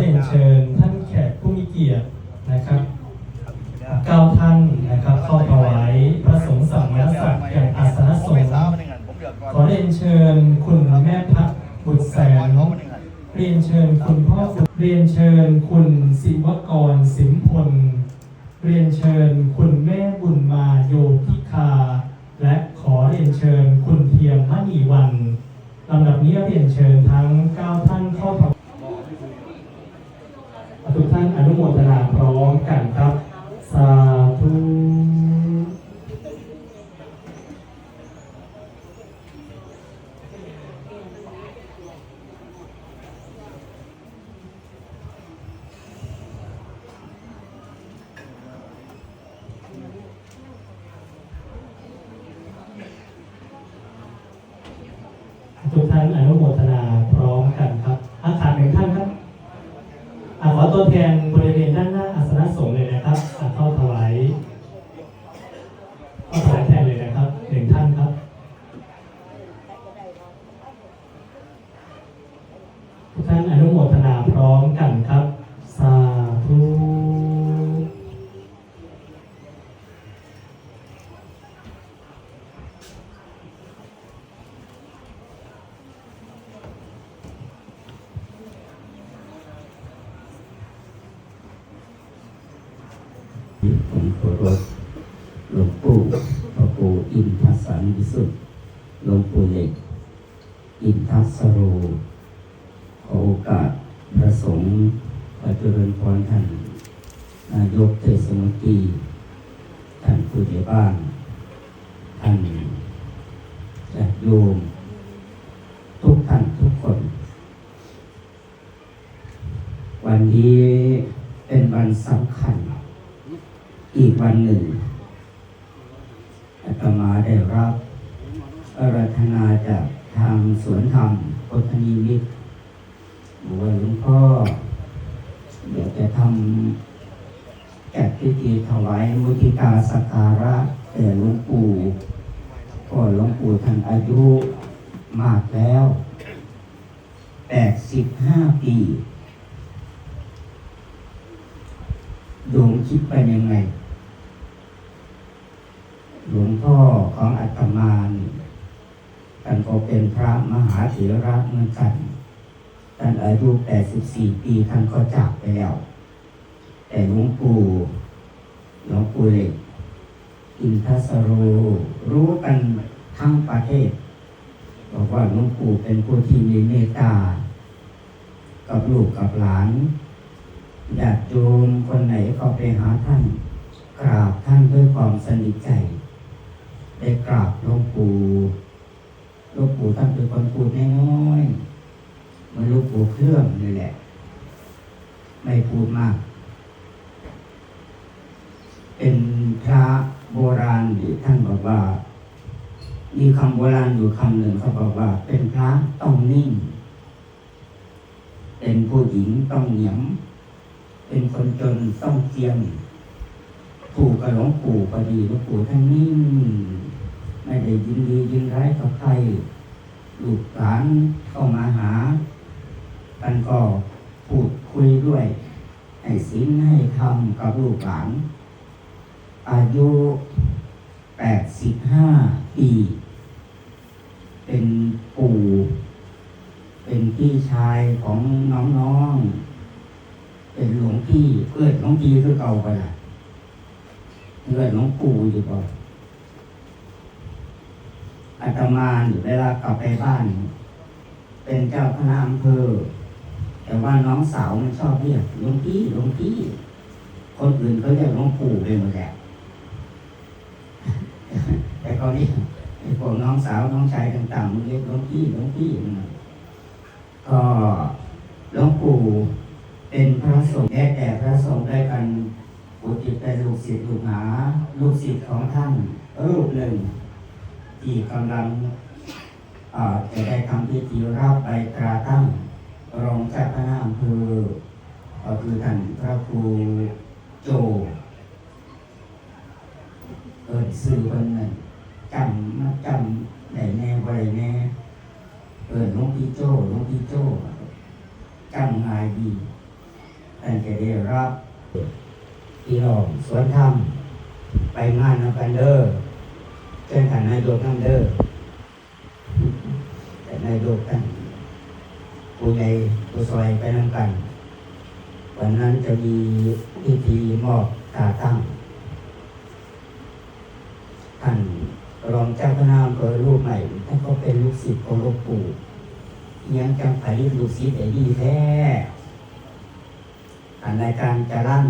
เรียนเชิญท่านแขกผู้มีเกียรตินะครับเก้าท่านนะครับเข้าถวายพระสงฆ์สัมมาสัตย์อย่างอาสนะสงฆ์ขอเรียนเชิญคุณแม่พักบุตรแสนเรียนเชิญคุณพ่อุเรียนเชิญคุณศิวกรสิมพล เรียนเชิญคุณแม่บุญมาโยธิคา และขอเรียนเชิญคุณเทียมมณีวันลำดับนี้เรียนเชิญทั้ง 9 ท่านเข้าถวายทุกท่านอนุ โมทนาพร้อมกันครับ สาธุทุกท่านอนุโมทนาพร้อมกันครับอาขาดหนึ่งท่านครับอาขอตัวแทนบริเวณด้านหน้าอาสนะสงฆ์เลยนะครับอ่าเข้าถวายเข้าถวายแทนเลยนะครับหนึ่งท่านครับ ทุกท่านอนุโมทนาพร้อมกันครับ สาธุ ผมเคารพหลวงปู่พระปู่อินทสันวิสุทธิ์หลวงปู่เหล็ก อินทัสโรขอโอกาสพระสงฆ์พระเจริญพรท่านนายกเทศมนตรีท่านผู้ใหญ่บ้านท่านญาติโยมทุกท่านทุกคน วันนี้เป็นวันสำคัญ อีกวันหนึ่งอาตมาได้รับอารัธนาจากทางสวนธรรมพุทธนิมิตบอกว่าหลวงพ่อเดี๋ยวจะทำจัดพิธีถวายมุทิตาสักการะแด่หลวงปู่ก็หลวงปู่ท่านอายุมากแล้วแปดสิบห้าปีโยมคิดไปยังไง พ่อของอาตมานี่ท่านก็เป็นพระมหาเถระเหมือนกันท่านอายุ84 ปีท่านก็จากไปแล้ว แต่หลวงปู่หลวงปู่เล็กอินทสโรรู้กันทั้งประเทศ บอกว่าหลวงปู่เป็นผู้ที่มีเมตตา กับลูกกับหลานญาติโยมคนไหนก็ไปหาท่านกราบท่านด้วยความสนิทใจ ได้กราบหลวงปู่หลวงปู่ท่านเป็นคนพูดน้อยๆมันหลวงปู่เครื่องนี่แหละ ไม่พูดมาก เป็นพระโบราณที่ท่านบอกว่า มีคำโบราณอยู่คำหนึ่งเขาบอกว่า เป็นพระต้องนิ่ง เป็นผู้หญิงต้องเหนียม เป็นคนจนต้องเจียม ปู่กับหลวงปู่ก็ดีหลวงปู่ท่านนิ่งไม่ได้ยินดียินร้ายกับใครลูกหลานเข้ามาหาท่านก็พูดคุยด้วยให้ศีลให้ธรรมกับลูกหลานอายุแปดสิบห้าปี เป็นปู่ เป็นพี่ชายของน้องๆ เป็นหลวงพี่เพื่อนหลวงพี่คือเก่าไปละ เพื่อนหลวงปู่อยู่บ่อาตมาอยู่เวลากลับไปบ้าน เป็นเจ้าคณะอำเภอ แต่ว่าน้องสาวมันชอบเรียกหลวงพี่หลวงพี่ คนอื่นเขาเรียกหลวงปู่ไปหมดแหละแต่ก็นี่ไอ้พวกน้องสาวน้องชายต่างๆมันเรียกหลวงพี่หลวงพี่นั่นน่ะก็หลวงปู่เป็นพระสงฆ์แม้แต่พระสงฆ์ด้วยกัน อุทิศเป็นลูกศิษย์ลูกหา ลูกศิษย์ของท่านรูปหนึ่ง ที่กำลังอ่าจะได้ทำพิธีรับใบตราตั้ง รองเจ้าคณะอำเภอก็คือท่านพระครูโจเกิดสื่อคนหนึ่งจำมาจำได้แน่ไว้แน่เกิดหลวงพี่โจหลวงพี่โจจำง่ายดีท่านจะได้รับ พี่น้องสวนธรรม ไปงานนำกันเด้อเช่นท่านนายกนั่นเด้อแต่นายกท่านผู้ใหญ่ผู้ซอยไปนำกัน วันนั้นจะมีพิธีมอบตาตั้งท่านรองเจ้าคณะอำเภอรูปใหม่ท่านก็เป็นลูกศิษย์ของหลวงปู่ยังจังผลิตลูกศิษย์ได้ดีแท้อันในการจะรั่น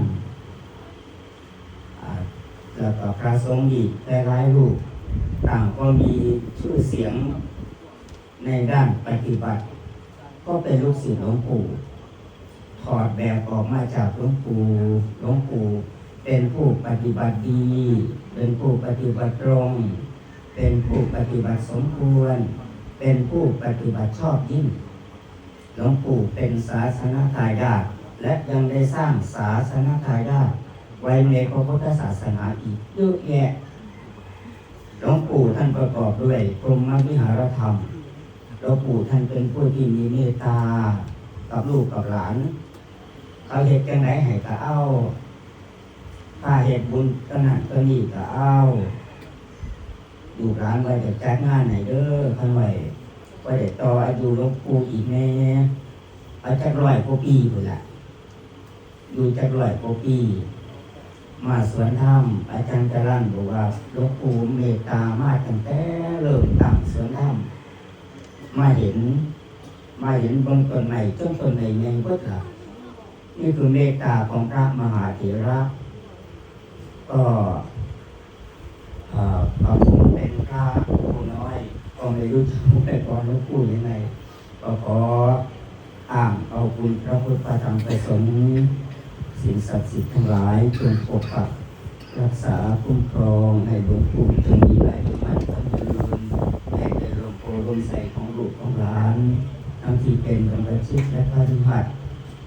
แล้วก็พระสงฆ์อีกหลายรูปต่างก็มีชื่อเสียงในด้านปฏิบัติ ก็เป็นลูกศิษย์หลวงปู่ถอดแบบออกมาจากหลวงปู่หลวงปู่เป็นผู้ปฏิบัติดี เป็นผู้ปฏิบัติตรง เป็นผู้ปฏิบัติสมควร เป็นผู้ปฏิบัติชอบยิ่งหลวงปู่เป็นศาสนาทายาทและยังได้สร้างศาสนาทายาท ไว้ในพระพุทธศาสนาอีกเยอะแยะหลวงปู่ท่านประกอบด้วยพรมวิหารธรรมหลวงปู่ท่านเป็นผู้ที่มีเมตตากับลูกกับหลานเขาเหตุจังไหนให้ก็เอาถ้าเหตุบุญก็นั่นก็นี่ก็เอาอยู่ร้านไว้จะจัดงานไหนเด้อขันไว้ไว้เด็ต่ออายุหลวงปู่อีกแน่อาจักร้อยกว่าปีพุ่นละอยู่จักร้อยกว่าปี มาสวนธรรมอาจารย์จรันบอกว่าหลวงปู่เมตตามากตั้งแต่เริ่มตั้งสวนธรรมมาเห็น มาเห็นเบนต้นไหนต้นต้นไหนยังก็ถละนี่คือเมตตาของพระมหาเถระก็เอ่อพอผมเป็นพระผู้น้อยก็ไม่รู้จะพูดไปก่อนหรือพูยังไงก็ขออ้างเอาคุณพระพุทธพระธรรมประสงค์ สิ่งศักดิ์สิทธิ์ทั้งหลายจงปกปักรักษาคุ้มครองให้หลวงปู่จงมีไหลมันทั้งยืนให้ได้ลมโพลมใสของลูกของหลาน ทั้งที่เป็นบรรพชิตและพระธิหัด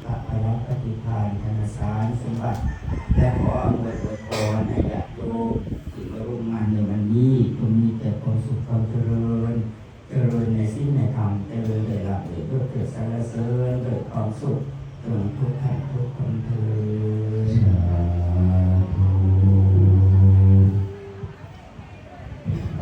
พระอรปฏิภาณธนสารสมบัติ และขออวยอวยพรให้ญาติโยมที่มาร่วมงานในวันนี้จงมีแต่ความสุขความเจริญ เจริญในสิ้นในธรรมเจริญในหลักในด้วยเกิดสรรเสริญเกิดความสุข จงทุกท่านทุกคนเธอ